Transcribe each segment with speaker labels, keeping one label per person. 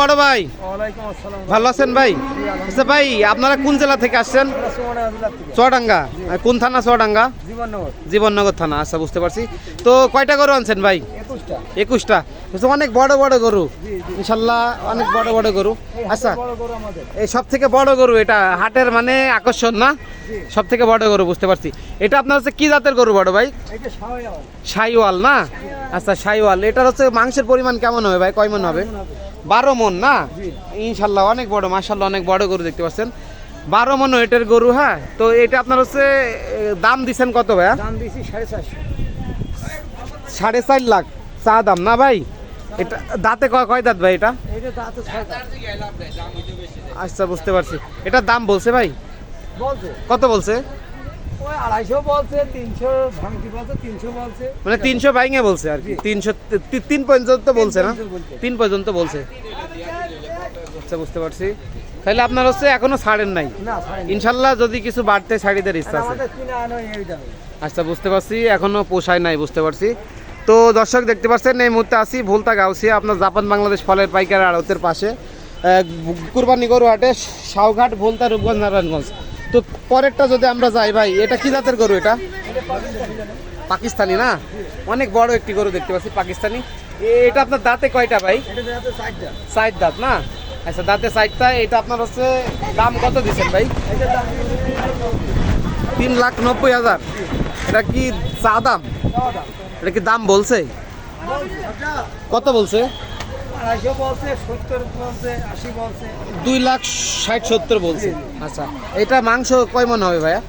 Speaker 1: বড় ভাই। ভালো আছেন ভাই? আচ্ছা ভাই আপনারা কোন জেলা থেকে আসছেন? চুয়াডাঙ্গা কোন থানা চুয়াডাঙ্গা
Speaker 2: জীবননগর।
Speaker 1: জীবননগর থানা আচ্ছা বুঝতে পারছি। তো কয়টা গরু আনছেন ভাই?
Speaker 2: একুশটা।
Speaker 1: অনেক বড় বড় গরু। ইনশাল্লাহ অনেক বড় বড় গরু। আচ্ছা এই সব থেকে বড় গরু এটা হাটের মানে আকর্ষণ না? সব থেকে বড় গরু বুঝতে পারছি। এটা আপনার হচ্ছে কি জাতের গরু বড় ভাই? সাইওয়াল না? আচ্ছা সাইওয়াল এটার হচ্ছে মাংসের পরিমাণ কেমন হবে ভাই? কয় মন হবে? বারো মন না? ইনশাল্লাহ অনেক বড় মাশাল্লাহ অনেক বড় গরু দেখতে পাচ্ছেন। বারো মন এটার গরু হ্যাঁ? তো এটা আপনার হচ্ছে দাম দিচ্ছেন কত ভাইয়া?
Speaker 2: দাম দিয়েছি সাড়ে চারশো।
Speaker 1: সাড়ে চার লাখ। চা দাম। না ভাই এটা দাঁতে কয় কয় দাঁত ভাই এটা?
Speaker 2: এটা।
Speaker 1: আচ্ছা বুঝতে পারছি। এটার দাম বলছে ভাই?
Speaker 2: বলছে।
Speaker 1: কত বলছে?
Speaker 2: তিনশো
Speaker 1: মানে তিনশো বাইঙে বলছে আর কি। তিনশো তিন পর্যন্ত বলছে না? তিন পর্যন্ত বলছে। আচ্ছা বুঝতে পারছি। তাহলে আপনার হচ্ছে এখনও ছাড়েন নাই? ইনশাল্লাহ যদি কিছু বাড়তে ছাড়িদের ইচ্ছা আছে। আচ্ছা বুঝতে পারছি। এখনও পোষায় নাই বুঝতে পারছি। তো দর্শক দেখতে পাচ্ছেন এই মুহূর্তে আসি ভুলতা গাউসিয়া আপনার জাপান বাংলাদেশ ফলের পাইকার আড়তের পাশে। কুরবানি গরু হাটে সাউঘাট ভুলতা রূপগঞ্জ নারায়ণগঞ্জ। তো পরেরটা যদি আমরা যাই ভাই এটা কি জাতের গরু এটা? পাকিস্তানি না? অনেক বড় একটি গরু দেখতে পাচ্ছি পাকিস্তানি। এটা আপনার দাঁতে কয়টা ভাই? সাইড দাঁত না? আচ্ছা দাঁতে সাইডটা এটা আপনার হচ্ছে দাম কত দিচ্ছেন ভাই? তিন লাখ নব্বই হাজার। এটা কি চা দাম। এটা কি দাম বলছে? কত বলছে? দুই লাখ ষাট সত্তর বলছে। আচ্ছা এটা মাংস কয় মন হবে ভাইয়া।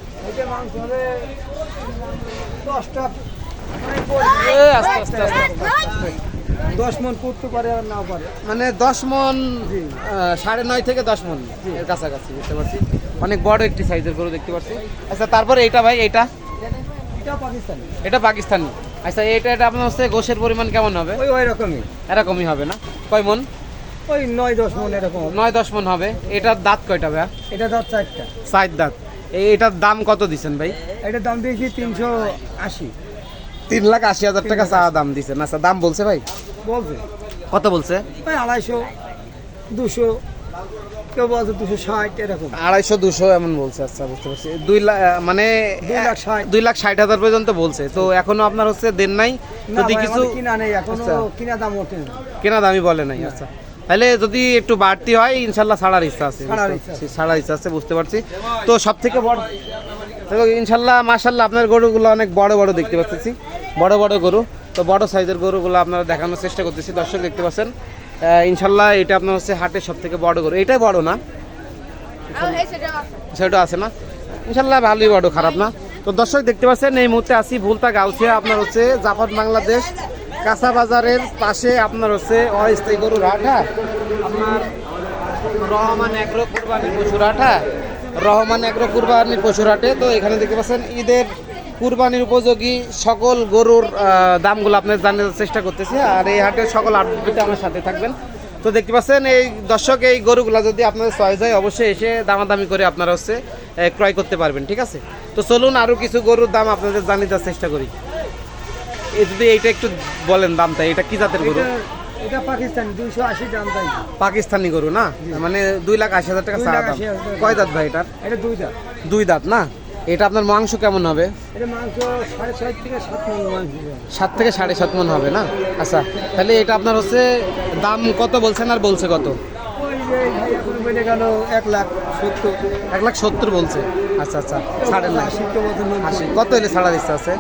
Speaker 2: দশ মন করতে পারে আর নাও পারে।
Speaker 1: মানে দশ মন সাড়ে নয় থেকে দশ মন এর কাছাকাছি বুঝতে পারছি? অনেক বড় একটি সাইজের গরু দেখতে পাচ্ছি। আচ্ছা তারপরে এটা ভাই এটা
Speaker 2: এটা পাকিস্তানি।
Speaker 1: এটা পাকিস্তানি। আচ্ছা এটা এটা আপনার হচ্ছে গোশের পরিমাণ কেমন হবে?
Speaker 2: ওই ওই রকমই।
Speaker 1: এরকমই হবে না? কয় মন?
Speaker 2: ওই নয় দশ মন এরকম।
Speaker 1: নয় দশ মন হবে। এটার দাঁত কয়টা ভাইয়া?
Speaker 2: এটা ধর চারটা।
Speaker 1: সাইড দাঁত। এই এটার দাম কত দিচ্ছেন ভাই?
Speaker 2: এটার দাম দিয়েছি তিনশো আশি।
Speaker 1: তিন লাখ আশি হাজার টাকা চা দাম দিচ্ছেন আচ্ছা দাম বলছে ভাই?
Speaker 2: বলছে।
Speaker 1: কত বলছে?
Speaker 2: ওই আড়াইশো দুশো। কেউ বলছে দুশো ষাট এরকম।
Speaker 1: আড়াইশো দুশো এমন বলছে আচ্ছা বুঝতে পারছি। দুই লাখ মানে
Speaker 2: দুই লাখ ষাট।
Speaker 1: দুই লাখ ষাট হাজার পর্যন্ত বলছে। তো এখনও আপনার হচ্ছে দেন নাই? যদি কিছু
Speaker 2: কিনা নেই এখনও
Speaker 1: আচ্ছা।
Speaker 2: কিনা দাম ওঠে
Speaker 1: কেনা দামি বলে নাই আচ্ছা। তাহলে যদি একটু বাড়তি হয় ইনশাল্লাহ ছাড়ার ইচ্ছা আছে
Speaker 2: ছাড়ার ইচ্ছা
Speaker 1: আছে। বুঝতে পারছি। তো সব থেকে বড় ইনশাল্লাহ মাশাল্লাহ আপনার গরুগুলো অনেক বড় বড় দেখতে পাচ্ছি। বড় বড় গরু। তো বড় সাইজের গরুগুলো আপনারা দেখানোর চেষ্টা করতেছি। দর্শক দেখতে পাচ্ছেন। ইনশাল্লাহ এটা আপনার হচ্ছে হাটের সব থেকে বড় গরু। এটাই বড় না? সেটা আছে। না? ইনশাল্লাহ ভালোই বড় খারাপ না? তো দর্শক দেখতে পাচ্ছেন এই মুহূর্তে আসি ভুলতা গাউছিয়া আপনার হচ্ছে জাপান বাংলাদেশ কাঁচা বাজারের পাশে আপনার হচ্ছে অস্থায়ী গরুর হাট হ্যাঁ? আপনার রহমান এগ্রো কুরবানি পশুর হাট হ্যাঁ? রহমান এগ্রো কুরবানি পশুর হাটে তো এখানে দেখতে পাচ্ছেন ঈদের কুরবানির উপযোগী সকল গরুর দামগুলো আপনার জানার চেষ্টা করতেছি। আর এই হাটের সকল আপডেটে আমার সাথে থাকবেন। তো দেখতে পাচ্ছেন এই দর্শক এই গরুগুলো যদি আপনাদের চয়েস হয় অবশ্যই এসে দামাদামি করে আপনারা হচ্ছে ক্রয় করতে পারবেন ঠিক আছে? তো চলুন আরও কিছু গরুর দাম আপনাদের জানিয়ে দেওয়ার চেষ্টা করি। এই যদি এইটা একটু বলেন দামটা এটা কি জাতের গরু?
Speaker 2: এটা এটা পাকিস্তানি দুইশো আশি দাম তাই।
Speaker 1: পাকিস্তানি গরু না? মানে দুই লাখ আশি হাজার টাকা
Speaker 2: দুই
Speaker 1: দাম। কয় দাঁত ভাই এটার?
Speaker 2: এটা দুই দাম
Speaker 1: দুই দাঁত না? এটা আপনার মাংস কেমন হবে?
Speaker 2: মাংস সাড়ে সাত মন
Speaker 1: থেকে সাড়ে সাত মন হবে না? আচ্ছা তাহলে এটা আপনার হচ্ছে দাম কত বলছেন আর বলছে কত?
Speaker 2: এক লাখ সত্তর।
Speaker 1: এক লাখ সত্তর বলছে। আচ্ছা আচ্ছা ছাড়েন না
Speaker 2: আশি।
Speaker 1: কত এলে ছাড়ার ইচ্ছা আছে?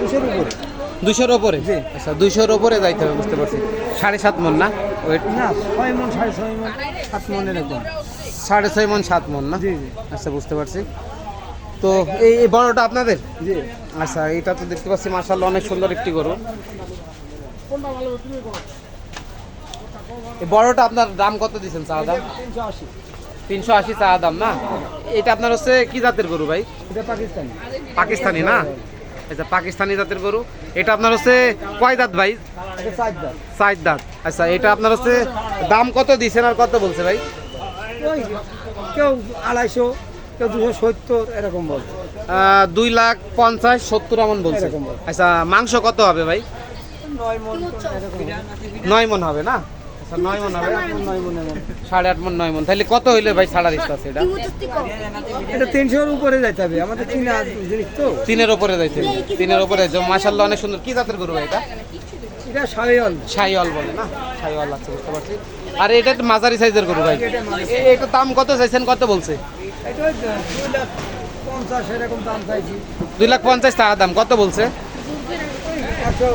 Speaker 2: দুশোর উপরে।
Speaker 1: দুশোর ওপরে
Speaker 2: জি।
Speaker 1: আচ্ছা দুশোর ওপরে যাইতে হবে বুঝতে পারছি। সাড়ে সাত মন না? ওয়েট
Speaker 2: না ছয় মন সাড়ে ছয় মন সাত মন এরকম
Speaker 1: সাড়ে ছয় মন সাত মন না? আচ্ছা বুঝতে পারছি। তো এই বড়টা আপনাদের? আচ্ছা এটা তো দেখতে পাচ্ছি মার্শাল অনেক সুন্দর একটি গরু। এই বড়টা আপনার দাম কত দিচ্ছেন চা দাম?
Speaker 2: তিনশো আশি
Speaker 1: চা দাম না? এটা আপনার হচ্ছে কি জাতের গরু ভাই?
Speaker 2: পাকিস্তানি।
Speaker 1: পাকিস্তানি না? আচ্ছা পাকিস্তানি জাতের গরু। এটা আপনার হচ্ছে কয় দাঁত ভাই?
Speaker 2: চার দাম
Speaker 1: দাঁত। আচ্ছা এটা আপনার হচ্ছে দাম কত দিচ্ছেন আর কত বলছে ভাই?
Speaker 2: কেউ আড়াইশো। কেউ দুশো সত্তর এরকম বলছে।
Speaker 1: দুই লাখ পঞ্চাশ সত্তর এমন বলছে। আচ্ছা মাংস কত হবে ভাই?
Speaker 2: নয় মন
Speaker 1: হবে না আচ্ছা নয় মন হবে
Speaker 2: নয় মন
Speaker 1: সাড়ে আট মন নয় মন। তাহলে কত হইলে ভাই আছে এটা?
Speaker 2: এটা তিনশোর উপরে যাইতে হবে। আমাদের চীনা জিনিস তো।
Speaker 1: তিনের উপরে যাইছে তিনের উপরে মাসাল্লাহ অনেক সুন্দর। কি জাতের গরু ভাই এটা? বলে না? বুঝতে পারছি। আর এটা মাঝারি সাইজের গরু ভাই। দাম কত চাইছেন? কত বলছে?
Speaker 2: দুই লাখ পঞ্চাশ এরকম দাম চাইছি।
Speaker 1: দুই লাখ পঞ্চাশ টাকা দাম কত বলছে?
Speaker 2: একশো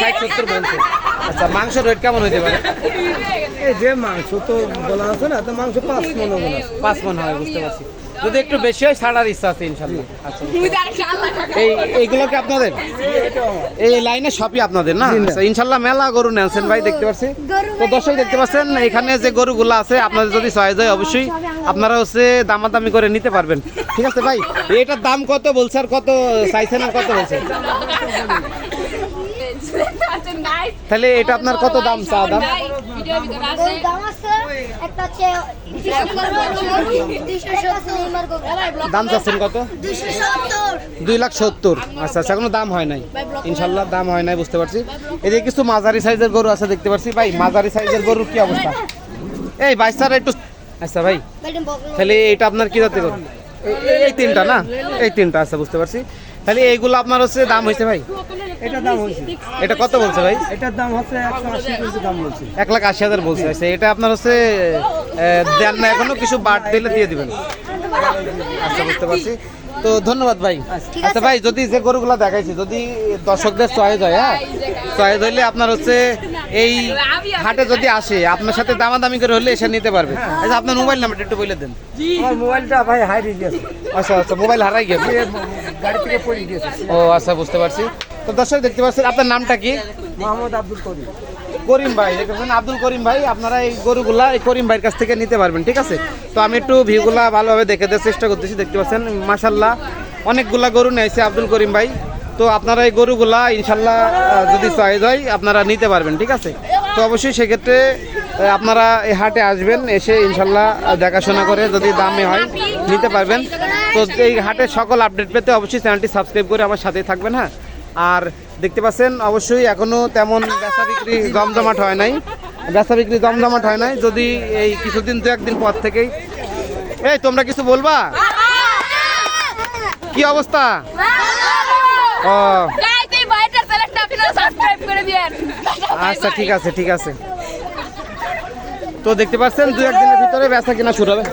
Speaker 2: ষাট সত্তর
Speaker 1: বলছে। আচ্ছা মাংস রেট কেমন হইতে পারে?
Speaker 2: এই যে মাংস তো বলা আছে না তো মাংস পাঁচ মন
Speaker 1: পাঁচ মন হয় বুঝতে পারছি। যদি একটু বেশি হয় ছাড়ার ইচ্ছা আছে ইনশাল্লাহ। আচ্ছা। এই এইগুলো কি আপনাদের? এই লাইনে সবই আপনাদের না? আচ্ছা, ইনশাল্লাহ মেলা গরু নেনছেন ভাই দেখতে পাচ্ছি। তো দর্শক দেখতে পাচ্ছেন এখানে যে গরুগুলো আছে আপনাদের যদি চয়েস হয় অবশ্যই আপনারা হচ্ছে দামাদামি করে নিতে পারবেন। ঠিক আছে ভাই এটার দাম কত বলছে আর কত চাইছেন আর কত বলছে? তাহলে এটা আপনার কত দাম চা দাম?
Speaker 3: দাম
Speaker 1: চাচ্ছেন কত? দুই লাখ সত্তর। আচ্ছা আচ্ছা কোনো দাম হয় নাই। ইনশাল্লাহ দাম হয় নাই বুঝতে পারছি। এদিকে কিছু মাঝারি সাইজের গরু আছে দেখতে পাচ্ছি ভাই মাঝারি সাইজের গরুর কি অবস্থা? এই ভাই স্যার একটু আচ্ছা ভাই তাহলে এটা আপনার কি জাতীয় গরু? এই- তিনটা না? এই তিনটা আচ্ছা বুঝতে পারছি। তাহলে এইগুলো আপনার হচ্ছে দাম হয়েছে ভাই?
Speaker 2: এটার দাম হয়েছে
Speaker 1: এটা কত বলছে ভাই?
Speaker 2: এটার দাম হচ্ছে দাম বলছে।
Speaker 1: এক লাখ আশি হাজার বলছে। আচ্ছা এটা আপনার হচ্ছে দেন না এখনও কিছু বাট দিলে দিয়ে দিবেন। আচ্ছা বুঝতে পারছি। তো ধন্যবাদ ভাই। আচ্ছা ভাই যদি যে গরুগুলো দেখাইছি যদি দর্শকদের চয়েস হয় হ্যাঁ? চয়েস হইলে আপনার হচ্ছে এই হাটে যদি আসে আপনার সাথে দামাদামি করে হলে এসে নিতে পারবে। আচ্ছা আপনার মোবাইল নাম্বারটা একটু বলে দেন।
Speaker 2: আমার মোবাইলটা ভাই হারিয়ে গেছে।
Speaker 1: আচ্ছা আচ্ছা মোবাইল হারাই গেছে।
Speaker 2: গাড়ি থেকে পড়ে গিয়েছে
Speaker 1: ও আচ্ছা বুঝতে পারছি। তো দর্শক দেখতে পাচ্ছেন আপনার নামটা কি?
Speaker 2: মোহাম্মদ আব্দুল করিম।
Speaker 1: করিম ভাই দেখতেছেন আব্দুল করিম ভাই আপনারা এই গরুগুলা এই করিম ভাইয়ের কাছ থেকে নিতে পারবেন ঠিক আছে? তো আমি একটু ভিউগুলা ভালোভাবে দেখে দেওয়ার চেষ্টা করতেছি দেখতে পাচ্ছেন মাসাল্লাহ অনেকগুলা গরু নিয়েছে আব্দুল করিম ভাই। তো আপনারা এই গরুগুলা ইনশাল্লাহ যদি চয়েস হয়, আপনারা নিতে পারবেন, ঠিক আছে? তো অবশ্যই সেক্ষেত্রে আপনারা এই হাটে আসবেন, এসে ইনশাল্লাহ দেখাশোনা করে যদি দামে হয়, নিতে পারবেন। তো এই হাটে সকল আপডেট পেতে অবশ্যই চ্যানেলটি সাবস্ক্রাইব করে আমার সাথেই থাকবেন হ্যাঁ? আর দেখতে পাচ্ছেন, অবশ্যই এখনও তেমন বেচা বিক্রি জমজমাট হয় নাই। বেচা বিক্রি জমজমাট হয় নাই, যদি এই কিছুদিন দু একদিন পর থেকেই। এই, তোমরা কিছু বলবা? কি অবস্থা? আচ্ছা ঠিক আছে ঠিক আছে। তো দেখতে পাচ্ছেন দু একদিনের ভিতরে ব্যবসা কিনা শুরু হবে।